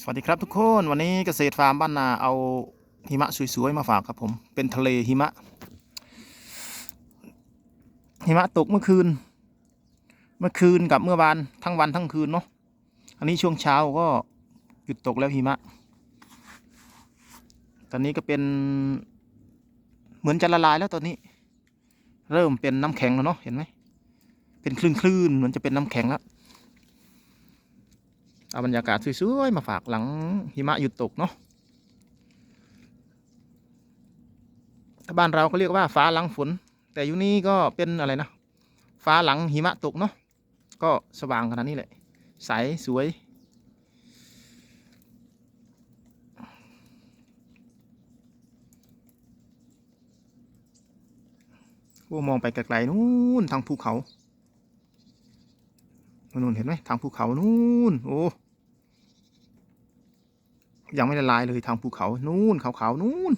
สวัสดีครับทุกคนวันนี้เกษตรฟาร์มบ้านนาเอาหิมะสวยๆมาฝากครับผม เป็นทะเลหิมะ หิมะตกเมื่อคืน เมื่อคืนกับเมื่อวานทั้งวันทั้งคืนเนาะอันนี้ช่วงเช้าก็หยุดตกแล้วหิมะ ตอนนี้ก็เป็นเหมือนจะละลายแล้วตอนนี้ เริ่มเป็นน้ำแข็งแล้วเนาะเห็นไหมเป็นคลื่นๆเหมือนจะเป็นน้ำแข็งแล้ว เอาบรรยากาศสวยๆมาฝากหลังหิมะหยุดตกเนาะถ้าบ้านเราก็เรียกว่าฟ้าหลังฝน แต่อยู่นี่ก็เป็นอะไรนะ ฟ้าหลังหิมะตกเนาะก็สว่างขนาดนี้แหละใสสวยโอ้มองไปไกลๆนู่นทางภูเขานู่นเห็นไหมทางภูเขานู่นโอ้ ยังไม่ละลายเลยทางภูเขานู่นขาวๆนู่น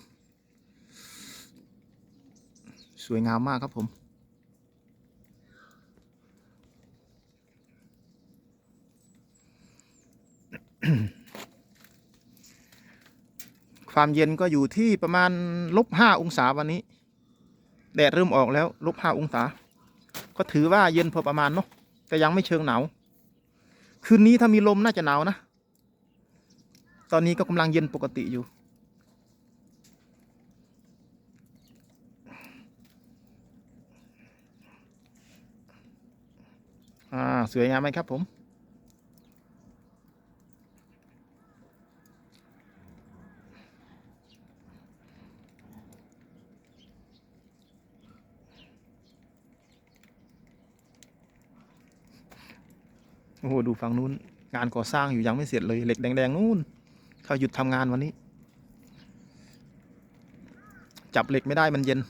สวยงามมากครับผม ความเย็นก็อยู่ที่ประมาณลบห้าองศาวันนี้ แดดเริ่มออกแล้วลบห้าองศา ก็ถือว่าเย็นพอประมาณเนาะแต่ยังไม่เชิงหนาวคืนนี้ถ้ามีลมน่าจะหนาวนะ ตอนนี้ก็กำลังเย็นปกติอยู่ อ่า สวยงามไหมครับผมโอ้โห ดูฝั่งนู้น งานก่อสร้างอยู่ยังไม่เสร็จเลย เหล็กแดงๆ นู่น เขาหยุดทำงานวันนี้ จับเหล็กไม่ได้มันเย็น